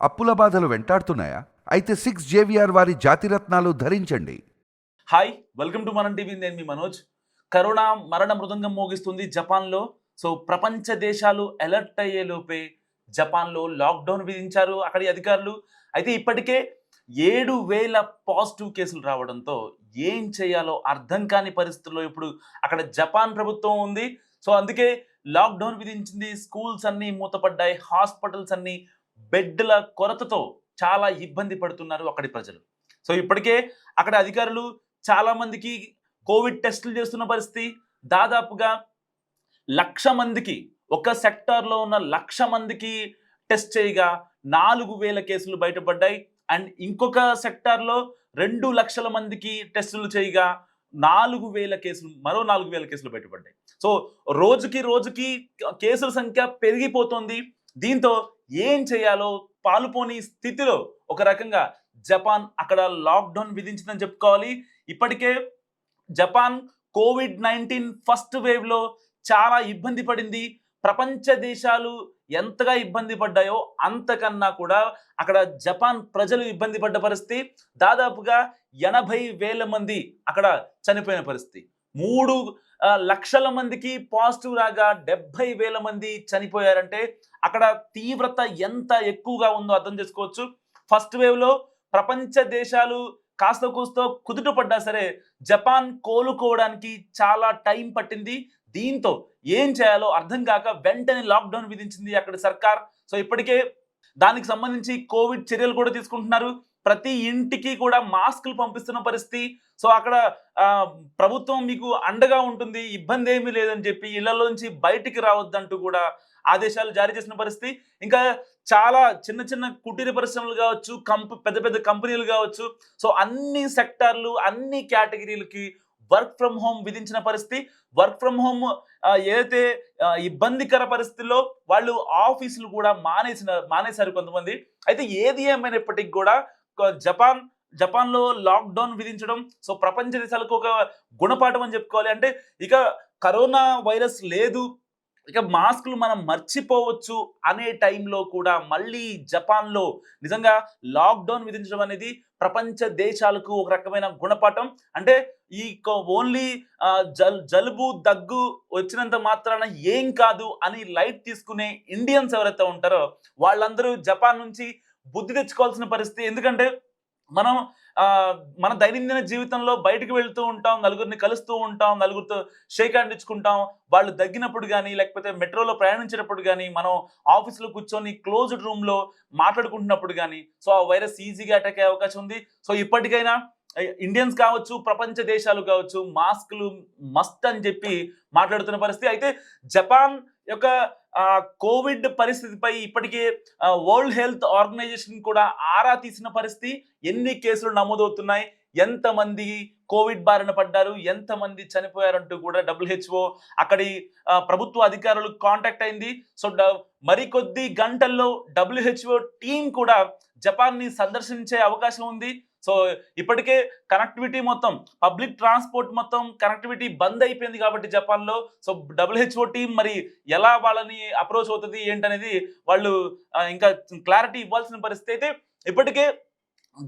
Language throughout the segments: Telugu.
అప్పుల బాధలు వెంటాడుతున్నాయా? అయితే సిక్స్ జేవిఆర్ వారి జాతిరత్నాలు ధరించండి. Hi welcome to Manam TV నేను మీ మనోజ్. కరోనా మరణ మృదంగం మోగిస్తుంది జపాన్లో. సో ప్రపంచ దేశాలు అలర్ట్ అయ్యే లోపే జపాన్లో లాక్డౌన్ విధించారు అక్కడి అధికారులు. అయితే ఇప్పటికే ఏడు వేల పాజిటివ్ కేసులు రావడంతో ఏం చేయాలో అర్థం కాని పరిస్థితుల్లో ఇప్పుడు అక్కడ జపాన్ ప్రభుత్వం ఉంది. సో అందుకే లాక్డౌన్ విధించింది. స్కూల్స్ అన్నీ మూతపడ్డాయి. హాస్పిటల్స్ అన్నీ బెడ్ల కొరతతో చాలా ఇబ్బంది పడుతున్నారు అక్కడి ప్రజలు. సో ఇప్పటికే అక్కడ అధికారులు చాలామందికి కోవిడ్ టెస్టులు చేస్తున్న పరిస్థితి. దాదాపుగా లక్ష మందికి ఒక సెక్టార్లో ఉన్న లక్ష మందికి టెస్ట్ చేయగా నాలుగు వేల కేసులు బయటపడ్డాయి. అండ్ ఇంకొక సెక్టార్లో రెండు లక్షల మందికి టెస్టులు చేయగా నాలుగు వేల కేసులు మరో నాలుగు వేల కేసులు బయటపడ్డాయి. సో రోజుకి రోజుకి కేసుల సంఖ్య పెరిగిపోతుంది. దీంతో ఏం చేయాలో పాలుపోని స్థితిలో ఒక రకంగా జపాన్ అక్కడ లాక్డౌన్ విధించిందని చెప్పుకోవాలి. ఇప్పటికే జపాన్ కోవిడ్ నైన్టీన్ ఫస్ట్ వేవ్లో చాలా ఇబ్బంది పడింది. ప్రపంచ దేశాలు ఎంతగా ఇబ్బంది పడ్డాయో అంతకన్నా కూడా అక్కడ జపాన్ ప్రజలు ఇబ్బంది పడ్డ పరిస్థితి దాదాపుగా ఎనభై వేల మంది అక్కడ చనిపోయిన పరిస్థితి. మూడు లక్షల మందికి పాజిటివ్ రాగా డెబ్బై వేల మంది చనిపోయారంటే అక్కడ తీవ్రత ఎంత ఎక్కువగా ఉందో అర్థం చేసుకోవచ్చు. ఫస్ట్ వేవ్లో ప్రపంచ దేశాలు కాస్త కూస్తో కుదుట పడ్డా సరే జపాన్ కోలుకోవడానికి చాలా టైం పట్టింది. దీంతో ఏం చేయాలో అర్థం కాక వెంటనే లాక్డౌన్ విధించింది అక్కడ సర్కార్. సో ఇప్పటికే దానికి సంబంధించి కోవిడ్ చర్యలు కూడా తీసుకుంటున్నారు. ప్రతి ఇంటికి కూడా మాస్కులు పంపిస్తున్న పరిస్థితి. సో అక్కడ ప్రభుత్వం మీకు అండగా ఉంటుంది ఇబ్బంది ఏమీ లేదని చెప్పి ఇళ్ళలోంచి బయటికి రావద్దంటూ కూడా ఆదేశాలు జారీ చేసిన పరిస్థితి. ఇంకా చాలా చిన్న చిన్న కుటీర పరిశ్రమలు కావచ్చు కంప పెద్ద పెద్ద కంపెనీలు కావచ్చు. సో అన్ని సెక్టార్లు అన్ని కేటగిరీలకి వర్క్ ఫ్రమ్ హోమ్ విధించిన పరిస్థితి. వర్క్ ఫ్రమ్ హోమ్ ఏదైతే ఇబ్బందికర పరిస్థితుల్లో వాళ్ళు ఆఫీసులు కూడా మానేసిన మానేశారు కొంతమంది. అయితే ఏది ఏమైనప్పటికీ కూడా జపాన్ జపాన్లో లాక్డౌన్ విధించడం సో ప్రపంచ దేశాలకు ఒక గుణపాఠం అని చెప్పుకోవాలి. అంటే ఇక కరోనా వైరస్ లేదు ఇక మాస్కులు మనం మర్చిపోవచ్చు అనే టైంలో కూడా మళ్ళీ జపాన్లో నిజంగా లాక్డౌన్ విధించడం అనేది ప్రపంచ దేశాలకు ఒక రకమైన గుణపాఠం. అంటే ఈ ఓన్లీ జల్ జలుబు దగ్గు వచ్చినంత మాత్రాన ఏం కాదు అని లైట్ తీసుకునే ఇండియన్స్ ఎవరైతే ఉంటారో వాళ్ళందరూ జపాన్ నుంచి బుద్ధి తెచ్చుకోవాల్సిన పరిస్థితి. ఎందుకంటే మనం మన దైనందిన జీవితంలో బయటకు వెళ్తూ ఉంటాం నలుగురిని కలుస్తూ ఉంటాం నలుగురితో షేక్ హ్యాండ్ ఇచ్చుకుంటాం. వాళ్ళు తగ్గినప్పుడు కానీ లేకపోతే మెట్రోలో ప్రయాణించేటప్పుడు కానీ మనం ఆఫీస్లో కూర్చొని క్లోజ్డ్ రూమ్లో మాట్లాడుకుంటున్నప్పుడు కానీ సో ఆ వైరస్ ఈజీగా అటాక్ అయ్యే అవకాశం ఉంది. సో ఇప్పటికైనా ఇండియన్స్ కావచ్చు ప్రపంచ దేశాలు కావచ్చు మాస్కులు మస్ట్ అని చెప్పి మాట్లాడుతున్న పరిస్థితి. అయితే జపాన్ యొక్క కోవిడ్ పరిస్థితిపై ఇప్పటికే వరల్డ్ హెల్త్ ఆర్గనైజేషన్ కూడా ఆరా తీసిన పరిస్థితి. ఎన్ని కేసులు నమోదవుతున్నాయి? ఎంతమంది కోవిడ్ బారిన పడ్డారు? ఎంతమంది చనిపోయారంటూ కూడా డబ్ల్యూహెచ్ఓ అక్కడి ప్రభుత్వ అధికారులు కాంటాక్ట్ అయింది. సో మరికొద్ది గంటల్లో డబ్ల్యూహెచ్ఓ టీం కూడా జపాన్ని సందర్శించే అవకాశం ఉంది. సో ఇప్పటికే కనెక్టివిటీ మొత్తం పబ్లిక్ ట్రాన్స్పోర్ట్ మొత్తం కనెక్టివిటీ బంద్ అయిపోయింది కాబట్టి జపాన్లో. సో డబ్ల్యూహెచ్ఓ టీం మరి ఎలా వాళ్ళని అప్రోచ్ అవుతుంది ఏంటనేది వాళ్ళు ఇంకా క్లారిటీ ఇవ్వాల్సిన పరిస్థితి అయితే ఇప్పటికే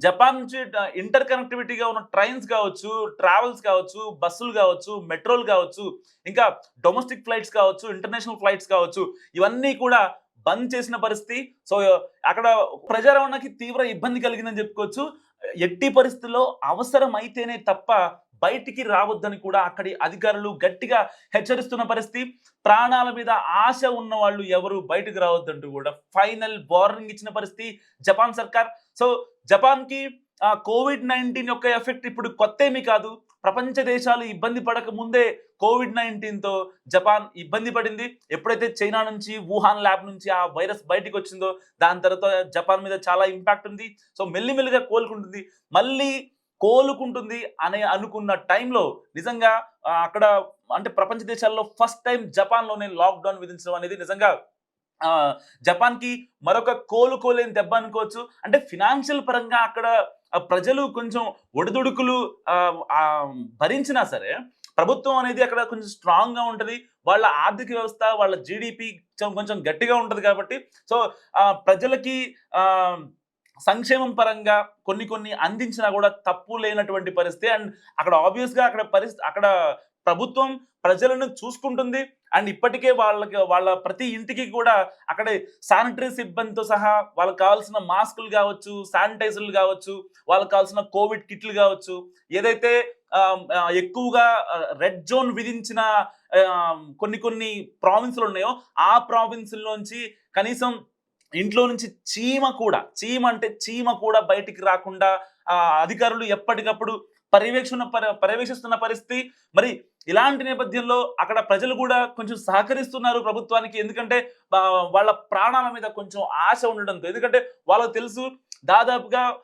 జపాన్ నుంచి ఇంటర్ కనెక్టివిటీగా ఉన్న ట్రైన్స్ కావచ్చు ట్రావెల్స్ కావచ్చు బస్సులు కావచ్చు మెట్రోలు కావచ్చు ఇంకా డొమెస్టిక్ ఫ్లైట్స్ కావచ్చు ఇంటర్నేషనల్ ఫ్లైట్స్ కావచ్చు ఇవన్నీ కూడా బంద్ చేసిన పరిస్థితి. సో అక్కడ ప్రజారవాణాకి తీవ్ర ఇబ్బంది కలిగిందని చెప్పుకోవచ్చు. ఎట్టి పరిస్థితుల్లో అవసరం అయితేనే తప్ప బయటికి రావద్దని కూడా అక్కడి అధికారులు గట్టిగా హెచ్చరిస్తున్న పరిస్థితి. ప్రాణాల మీద ఆశ ఉన్న వాళ్ళు ఎవరు బయటకు రావద్దంటూ కూడా ఫైనల్ వార్నింగ్ ఇచ్చిన పరిస్థితి జపాన్ సర్కార్. సో జపాన్కి కోవిడ్ నైన్టీన్ యొక్క ఎఫెక్ట్ ఇప్పుడు కొత్త ఏమీ కాదు. ప్రపంచ దేశాలు ఇబ్బంది పడక ముందే కోవిడ్ నైన్టీన్తో జపాన్ ఇబ్బంది పడింది. ఎప్పుడైతే చైనా నుంచి వుహాన్ ల్యాబ్ నుంచి ఆ వైరస్ బయటికి వచ్చిందో దాని తర్వాత జపాన్ మీద చాలా ఇంపాక్ట్ ఉంది. సో మెల్లిమెల్లిగా కోలుకుంటుంది. మళ్ళీ కోలుకుంటుంది అనే అనుకున్న టైంలో నిజంగా అక్కడ అంటే ప్రపంచ దేశాల్లో ఫస్ట్ టైం జపాన్లోనే లాక్డౌన్ విధించడం అనేది నిజంగా జపాన్కి మరొక కోలుకోలేని దెబ్బ అనుకోవచ్చు. అంటే ఫినాన్షియల్ పరంగా అక్కడ ప్రజలు కొంచెం ఒడిదుడుకులు భరించినా సరే ప్రభుత్వం అనేది అక్కడ కొంచెం స్ట్రాంగ్గా ఉంటుంది. ఉంటది వాళ్ళ ఆర్థిక వ్యవస్థ వాళ్ళ జీడిపి కొంచెం గట్టిగా ఉంటుంది కాబట్టి. సో ఆ, ప్రజలకి ఆ సంక్షేమం పరంగా కొన్ని కొన్ని అందించినా కూడా తప్పు లేనటువంటి పరిస్థితి. అండ్ అక్కడ ఆబ్వియస్గా అక్కడ పరిస్థితి అక్కడ ప్రభుత్వం ప్రజలను చూసుకుంటుంది. అండ్ ఇప్పటికే వాళ్ళకి వాళ్ళ ప్రతి ఇంటికి కూడా అక్కడ శానిటరీ సిబ్బందితో సహా వాళ్ళకి కావాల్సిన మాస్కులు కావచ్చు శానిటైజర్లు కావచ్చు వాళ్ళకి కావాల్సిన కోవిడ్ కిట్లు కావచ్చు ఏదైతే ఎక్కువగా రెడ్ జోన్ విధించిన కొన్ని కొన్ని ప్రావిన్సులు ఉన్నాయో ఆ ప్రావిన్సుల్లోంచి కనీసం ఇంట్లో నుంచి చీమ కూడా చీమ అంటే చీమ కూడా బయటికి రాకుండా అధికారులు ఎప్పటికప్పుడు పర్యవేక్షణ పర్యవేక్షిస్తున్న పరిస్థితి. మరి ఇలాంటి నేపథ్యంలో అక్కడ ప్రజలు కూడా కొంచెం సహకరిస్తున్నారు ప్రభుత్వానికి. ఎందుకంటే వాళ్ళ ప్రాణాల మీద కొంచెం ఆశ ఉండడంతో. ఎందుకంటే వాళ్ళకు తెలుసు దాదాపుగా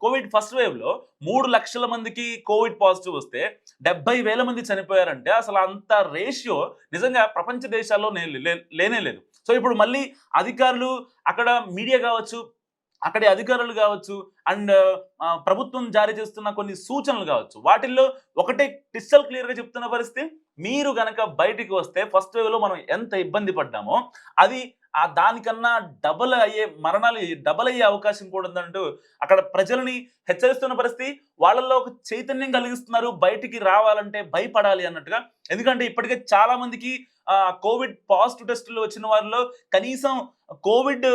కోవిడ్ ఫస్ట్ వేవ్లో మూడు లక్షల మందికి కోవిడ్ పాజిటివ్ వస్తే డెబ్బై వేల మంది చనిపోయారంటే అసలు అంత రేషియో నిజంగా ప్రపంచ దేశాల్లో లే- లేనే లేదు. సో ఇప్పుడు మళ్ళీ అధికారులు అక్కడ మీడియా కావచ్చు అక్కడి అధికారులు కావచ్చు అండ్ ప్రభుత్వం జారీ చేస్తున్న కొన్ని సూచనలు కావచ్చు. వాటిల్లో ఒకటే క్రిస్టల్ క్లియర్గా చెప్తున్న పరిస్థితి. మీరు గనక బయటికి వస్తే ఫస్ట్ వేవ్లో మనం ఎంత ఇబ్బంది పడ్డామో అది ఆ దానికన్నా డబల్ అయ్యే మరణాలు డబల్ అయ్యే అవకాశం కూడా ఉందంటూ అక్కడ ప్రజలని హెచ్చరిస్తున్న పరిస్థితి. వాళ్ళల్లో ఒక చైతన్యం కలిగిస్తున్నారు. బయటికి రావాలంటే భయపడాలి అన్నట్టుగా. ఎందుకంటే ఇప్పటికే చాలా మందికి కోవిడ్ పాజిటివ్ టెస్టులు వచ్చిన వారిలో కనీసం కోవిడ్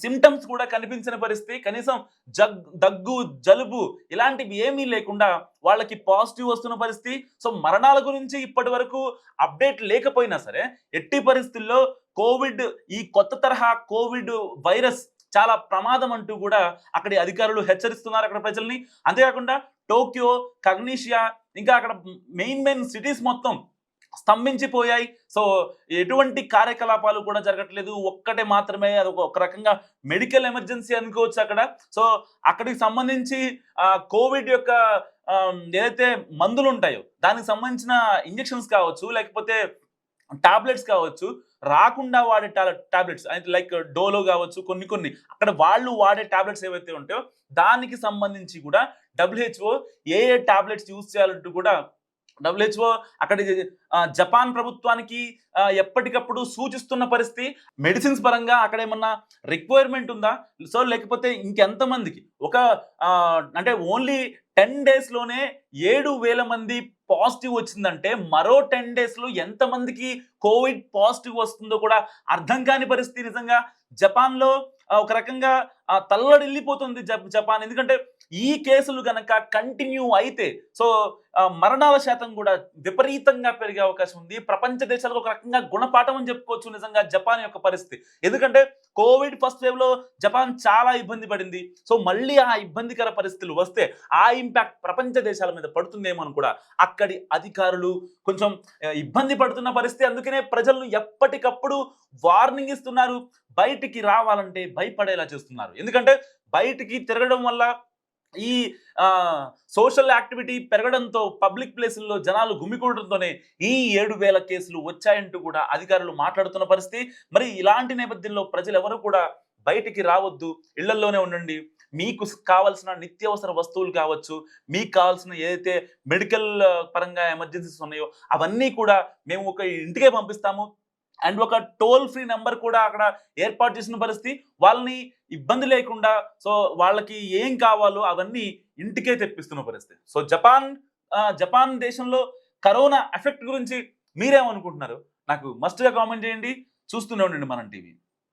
సిమ్టమ్స్ కూడా కనిపించిన పరిస్థితి కనీసం జగ్ దగ్గు జలుబు ఇలాంటివి ఏమీ లేకుండా వాళ్ళకి పాజిటివ్ వస్తున్న పరిస్థితి. సో మరణాల గురించి ఇప్పటి వరకు అప్డేట్ లేకపోయినా సరే ఎట్టి పరిస్థితుల్లో కోవిడ్ ఈ కొత్త తరహా కోవిడ్ వైరస్ చాలా ప్రమాదం అంటూ కూడా అక్కడి అధికారులు హెచ్చరిస్తున్నారు అక్కడ ప్రజల్ని. అంతేకాకుండా టోక్యో కగ్నీషియా ఇంకా అక్కడ మెయిన్ మెయిన్ సిటీస్ మొత్తం స్తంభించిపోయాయి. సో ఎటువంటి కార్యకలాపాలు కూడా జరగట్లేదు. ఒక్కటే మాత్రమే అది ఒక- రకంగా మెడికల్ ఎమర్జెన్సీ అనుకోవచ్చు అక్కడ. సో అక్కడికి సంబంధించి కోవిడ్ యొక్క ఏదైతే మందులు ఉంటాయో దానికి సంబంధించిన ఇంజెక్షన్స్ కావచ్చు లేకపోతే టాబ్లెట్స్ కావచ్చు రాకుండా వాడే టాబ్లెట్స్ లైక్ డోలో కావచ్చు కొన్ని కొన్ని అక్కడ వాళ్ళు వాడే టాబ్లెట్స్ ఏవైతే ఉంటాయో దానికి సంబంధించి కూడా డబ్ల్యూహెచ్ఓ ఏ ఏ టాబ్లెట్స్ యూజ్ చేయాలంటూ కూడా డబ్ల్యూహెచ్ఓ అక్కడ జపాన్ ప్రభుత్వానికి ఎప్పటికప్పుడు సూచిస్తున్న పరిస్థితి. మెడిసిన్స్ పరంగా అక్కడ ఏమన్నా రిక్వైర్మెంట్ ఉందా? సో లేకపోతే ఇంకెంతమందికి? ఒక అంటే ఓన్లీ టెన్ డేస్లోనే ఏడు వేల మంది పాజిటివ్ వచ్చిందంటే మరో టెన్ డేస్లో ఎంతమందికి కోవిడ్ పాజిటివ్ వస్తుందో కూడా అర్థం కాని పరిస్థితి నిజంగా. జపాన్లో ఒక రకంగా తల్లడిల్లిపోతుంది జపాన్. ఎందుకంటే ఈ కేసులు కనుక కంటిన్యూ అయితే సో మరణాల శాతం కూడా విపరీతంగా పెరిగే అవకాశం ఉంది. ప్రపంచ దేశాలకు ఒక రకంగా గుణపాఠం అని చెప్పుకోవచ్చు నిజంగా జపాన్ యొక్క పరిస్థితి. ఎందుకంటే కోవిడ్ ఫస్ట్ వేవ్లో జపాన్ చాలా ఇబ్బంది పడింది. సో మళ్ళీ ఆ ఇబ్బందికర పరిస్థితులు వస్తే ఆ ఇంపాక్ట్ ప్రపంచ దేశాల మీద పడుతుందేమో అని కూడా అక్కడి అధికారులు కొంచెం ఇబ్బంది పడుతున్న పరిస్థితి. అందుకనే ప్రజలను ఎప్పటికప్పుడు వార్నింగ్ ఇస్తున్నారు. బయటికి రావాలంటే భయపడేలా చేస్తున్నారు. ఎందుకంటే బయటికి తిరగడం వల్ల ఈ సోషల్ యాక్టివిటీ పెరగడంతో పబ్లిక్ ప్లేసుల్లో జనాలు గుమికూడడంతోనే ఈ ఏడు వేల కేసులు వచ్చాయంటూ కూడా అధికారులు మాట్లాడుతున్న పరిస్థితి. మరి ఇలాంటి నేపథ్యంలో ప్రజలు ఎవరు కూడా బయటికి రావద్దు. ఇళ్ళల్లోనే ఉండండి. మీకు కావాల్సిన నిత్యావసర వస్తువులు కావచ్చు మీకు కావాల్సిన ఏదైతే మెడికల్ పరంగా ఎమర్జెన్సీస్ ఉన్నాయో అవన్నీ కూడా మేము ఒక ఇంటికే పంపిస్తాము. అండ్ ఒక టోల్ ఫ్రీ నెంబర్ కూడా అక్కడ ఏర్పాటు చేసిన పరిస్థితి. వాళ్ళని ఇబ్బంది లేకుండా సో వాళ్ళకి ఏం కావాలో అవన్నీ ఇంటికే తెప్పిస్తున్న పరిస్థితి. సో జపాన్ జపాన్ దేశంలో కరోనా ఎఫెక్ట్ గురించి మీరేమనుకుంటున్నారు? నాకు మస్ట్గా కామెంట్ చేయండి. చూస్తూనే ఉండండి మనం టీవీ.